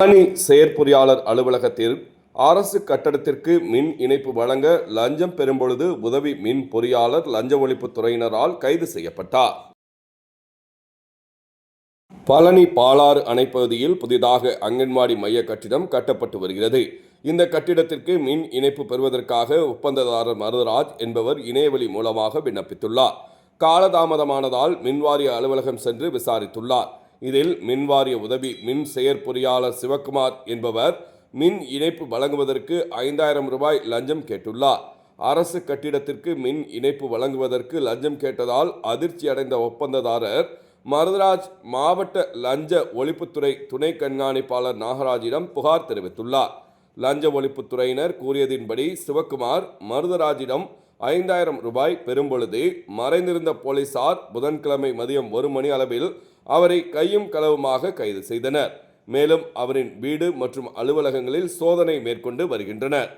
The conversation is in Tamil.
பழனி செயற்பொறியாளர் அலுவலகத்தில் அரசு கட்டடத்திற்கு மின் இணைப்பு வழங்க லஞ்சம் பெறும்பொழுது உதவி மின் பொறியாளர் லஞ்ச ஒழிப்புத் துறையினரால் கைது செய்யப்பட்டார். பழனி பாலாறு அணைப்பகுதியில் புதிதாக அங்கன்வாடி மைய கட்டிடம் கட்டப்பட்டு வருகிறது. இந்த கட்டிடத்திற்கு மின் இணைப்பு பெறுவதற்காக ஒப்பந்ததாரர் மருதராஜ் என்பவர் இணையவழி மூலமாக விண்ணப்பித்துள்ளார். காலதாமதமானதால் மின்வாரிய அலுவலகம் சென்று விசாரித்துள்ளார். இதில் மின்வாரிய உதவி மின் செயற்பொறியாளர் சிவக்குமார் என்பவர் மின் இணைப்பு வழங்குவதற்கு ஐந்தாயிரம் ரூபாய் லஞ்சம் கேட்டுள்ளார். அரசு கட்டிடத்திற்கு மின் இணைப்பு வழங்குவதற்கு லஞ்சம் கேட்டதால் அதிர்ச்சி அடைந்த ஒப்பந்ததாரர் மருதராஜ் மாவட்ட லஞ்ச ஒழிப்புத்துறை துணை கண்காணிப்பாளர் நாகராஜிடம் புகார் தெரிவித்துள்ளார். லஞ்ச ஒழிப்புத்துறையினர் கூறியதின்படி சிவக்குமார் மருதராஜிடம் ஐந்தாயிரம் ரூபாய் பெறும்பொழுது மறைந்திருந்த போலீசார் புதன்கிழமை மதியம் ஒரு மணி அளவில் அவரை கையும் களவுமாக கைது செய்தனர். மேலும் அவரின் வீடு மற்றும் அலுவலகங்களில் சோதனை மேற்கொண்டு வருகின்றனர்.